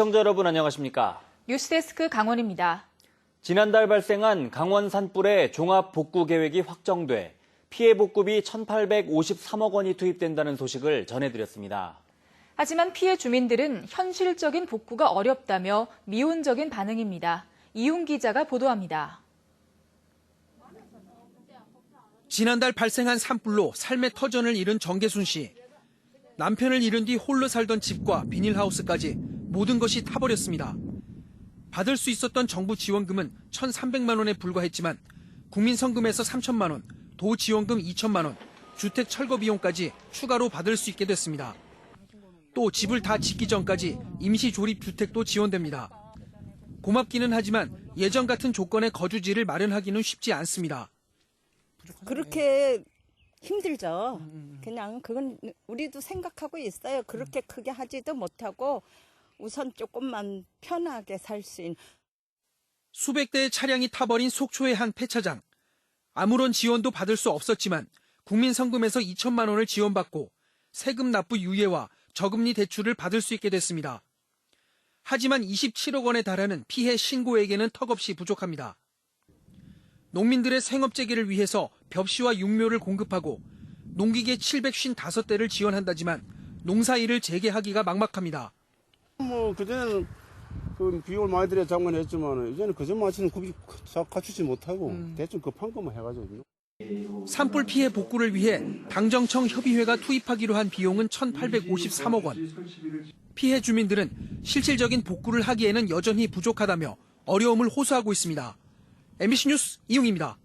시청자 여러분 안녕하십니까? 뉴스데스크 강원입니다. 지난달 발생한 강원 산불의 종합 복구 계획이 확정돼 피해 복구비 1,853억 원이 투입된다는 소식을 전해드렸습니다. 하지만 피해 주민들은 현실적인 복구가 어렵다며 미온적인 반응입니다. 이훈 기자가 보도합니다. 지난달 발생한 산불로 삶의 터전을 잃은 정계순 씨. 남편을 잃은 뒤 홀로 살던 집과 비닐하우스까지 모든 것이 타버렸습니다. 받을 수 있었던 정부 지원금은 1,300만 원에 불과했지만 국민성금에서 3천만 원, 도지원금 2천만 원, 주택 철거 비용까지 추가로 받을 수 있게 됐습니다. 또 집을 다 짓기 전까지 임시 조립 주택도 지원됩니다. 고맙기는 하지만 예전 같은 조건의 거주지를 마련하기는 쉽지 않습니다. 그렇게 힘들죠. 그냥 그건 우리도 생각하고 있어요. 그렇게 크게 하지도 못하고 우선 조금만 편하게 살 수 있는. 수백 대의 차량이 타버린 속초의 한 폐차장. 아무런 지원도 받을 수 없었지만 국민 성금에서 2천만 원을 지원받고 세금 납부 유예와 저금리 대출을 받을 수 있게 됐습니다. 하지만 27억 원에 달하는 피해 신고액에는 턱없이 부족합니다. 농민들의 생업 재개를 위해서 벽시와 육묘를 공급하고 농기계 755대를 지원한다지만 농사일을 재개하기가 막막합니다. 뭐 그전에는 그 비용을 많이 들여 장만했지만 이제는 그전 마치는 굽이 갖추지 못하고 대충 급한 것만 해가지고 산불 피해 복구를 위해 당정청 협의회가 투입하기로 한 비용은 1,853억 원. 피해 주민들은 실질적인 복구를 하기에는 여전히 부족하다며 어려움을 호소하고 있습니다. MBC 뉴스 이용입니다.